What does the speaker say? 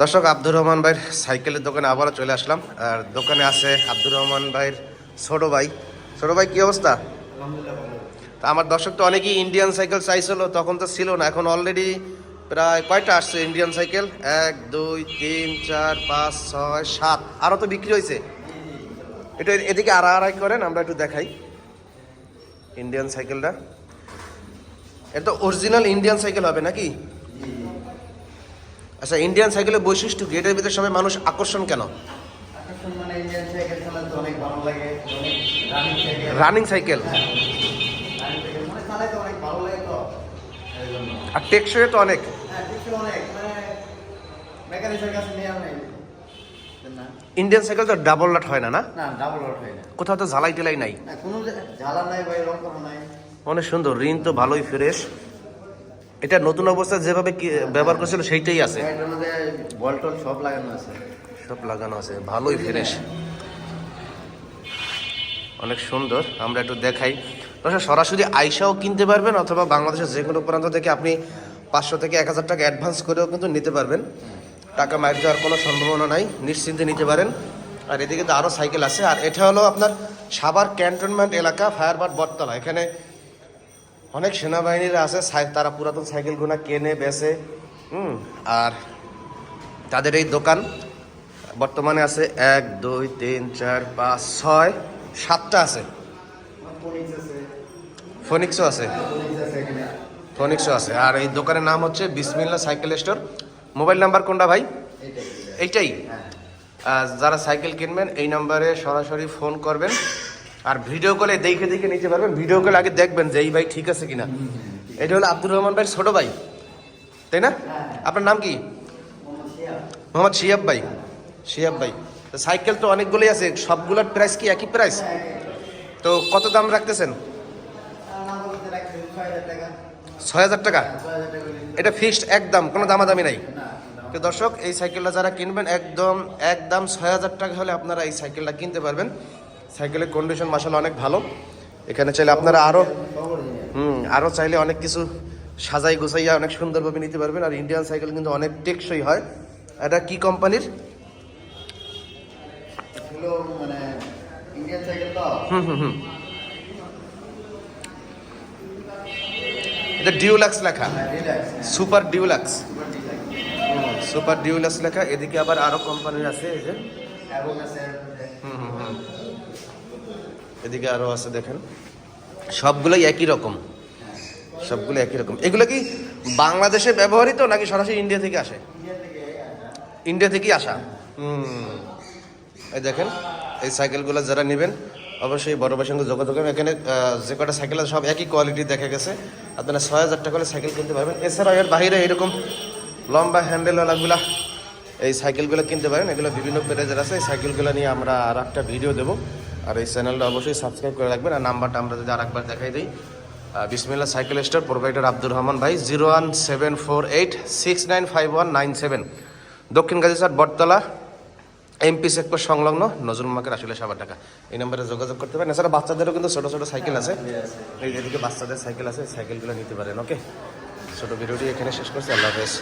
দর্শক, আব্দুর রহমান ভাইয়ের সাইকেলের দোকানে আবারও চলে আসলাম। আর দোকানে আছে আব্দুর রহমান ভাইয়ের ছোট ভাই। ছোট ভাই, কী অবস্থা? তা আমার দর্শক তো অনেকেই ইন্ডিয়ান সাইকেল চাইছিল, তখন তো ছিল না। এখন অলরেডি প্রায় কয়টা আসছে ইন্ডিয়ান সাইকেল এক, দুই, তিন, চার, পাঁচ, ছয়, সাত। আরও তো বিক্রি হয়েছে। একটু এদিকে আড়া আড়াই করেন, আমরা একটু দেখাই ইন্ডিয়ান সাইকেলটা এটা অরিজিনাল ইন্ডিয়ান সাইকেল হবে নাকি? আচ্ছা ইন্ডিয়ান সাইকেলের বৈশিষ্ট্য কি? এটার ভিতরে সবাই মানুষ আকর্ষণ কেন? আকর্ষণ মানে ইন্ডিয়ান সাইকেল চালাতে অনেক ভালো লাগে রানিং সাইকেল রানিং সাইকেল মানে চালাতে অনেক ভালো লাগে তো আর টেকসই তো অনেক। হ্যাঁ অনেক মানে মেকানিকের কাছে নিয়ে নেই। ইন্ডিয়ান সাইকেল তো ডাবল লাট হয় না না? না ডাবল হয় না। কোথাও তো ঝালাই টেলাই নাই কোনো জ্বালা নাই ভাই রং নাই। অনেক সুন্দর ঋণ তো ভালোই ফ্রেশ। এটা নতুন অবস্থা যেভাবে ব্যবহার করছিল সেইটাই আছে। বলটল সব লাগানো আছে। সব লাগানো আছে ভালোই ফ্রেশ অনেক সুন্দর আমরা একটু দেখাই। সরাসরি আইসাও কিনতে পারবেন অথবা বাংলাদেশের যে কোনো প্রান্ত থেকে আপনি পাঁচশো থেকে এক হাজার টাকা অ্যাডভান্স করেও কিন্তু নিতে পারবেন। টাকা মার দেওয়ার কোনো সম্ভাবনা নাই নিশ্চিন্তে নিতে পারেন। আর এদিকে তো আরও সাইকেল আছে আর এটা হলো আপনার সাভার ক্যান্টনমেন্ট এলাকা ফায়ারবার্ড বটতলা। এখানে অনেক সেনাবাহিনীরা আছে তারা পুরাতন সাইকেলগুলো কেনে বেচে হুম আর তাদের এই দোকান বর্তমানে আছে এক দুই তিন চার পাঁচ ছয় সাতটা আছে। ফোনিক্স আছে ফোনিক্সও আছে। ফোনিক্স আছে এখানে ফোনিক্সও আছে। আর এই দোকানের নাম হচ্ছে বিসমিল্লা সাইকেল স্টোর। মোবাইল নাম্বার কোনটা ভাই? এইটাই। এইটাই হ্যাঁ যারা সাইকেল কিনবেন এই নাম্বারে সরাসরি ফোন করবেন। আর ভিডিও কলে দেখে দেখে নিতে পারবেন। ভিডিও কলে আগে দেখবেন যে এই ভাই ঠিক আছে কিনা। এটা হলো আব্দুর রহমান ভাই ছোট ভাই। তাই না? আপনার নাম কি? মোহাম্মদ শিয়াব ভাই। শিয়াব ভাই। তো সাইকেল তো অনেকগুলোই আছে। সবগুলোর প্রাইস কি একই প্রাইস তো কত দাম রাখতেছেন? ছয় হাজার টাকা। এটা ফিক্সড একদম, কোনো দামাদামি নাই। তো দর্শক, এই সাইকেলটা যারা কিনবেন, একদম একদম ছয় হাজার টাকা হলে আপনারা এই সাইকেলটা কিনতে পারবেন। সাইকেলের কন্ডিশন মাসাল অনেক ভালো। এখানে চাইলে আপনারা আরও হুম আরও চাইলে অনেক কিছু সাজাই গুছাইয়া অনেক সুন্দরভাবে নিতে পারবেন। আর ইন্ডিয়ান সাইকেল কিন্তু অনেক টেকসই হয়। এটা কি কোম্পানির হুম হুম হুম। এটা ডিউলাক্স লেখা। সুপার ডিউলাক্স সুপার ডিউলাক্স লেখা। এদিকে আবার আরও কোম্পানির আছে এই যে। এদিকে আরও আছে দেখেন। সবগুলোই একই রকম। সবগুলো একই রকম। এগুলো কি বাংলাদেশে ব্যবহৃত নাকি সরাসরি ইন্ডিয়া থেকে আসে? ইন্ডিয়া থেকেই আসা? হুম। এই দেখেন এই সাইকেলগুলো যারা নেবেন অবশ্যই বড় ভাইয়ের সঙ্গে যোগাযোগ করবেন। এখানে যে কটা সাইকেল আছে সব একই কোয়ালিটি দেখা গেছে। আপনারা ছয় হাজার টাকা করে সাইকেল কিনতে পারবেন। এছাড়াও এর বাইরে এরকম লম্বা হ্যান্ডেলওয়ালাগুলা এই সাইকেলগুলো কিনতে পারেন। এগুলো বিভিন্ন প্রাইজের আছে। এই সাইকেলগুলো নিয়ে আমরা আর একটা ভিডিও দেবো। আর এই চ্যানেলটা অবশ্যই সাবস্ক্রাইব করে রাখবেন। আর নাম্বারটা আমরা যদি আর একবার দেখাই দিই। Bismillah cycle store, provider Abdur Rahman ভাই, zero one seven four eight six nine five one nine seven. দক্ষিণ গাজীসার বটতলা, এমপি সেক্টর সংলগ্ন নজরুল মাকের আসলে সাবার টাকা এই নম্বরে যোগাযোগ করতে পারেন। এছাড়া বাচ্চাদেরও কিন্তু ছোটো ছোটো সাইকেল আছে। এই যেদিকে বাচ্চাদের সাইকেল আছে সাইকেলগুলো নিতে পারেন, ওকে? ছোটো ভিডিওটি এখানে শেষ করছি। আল্লাহ হাফেজ।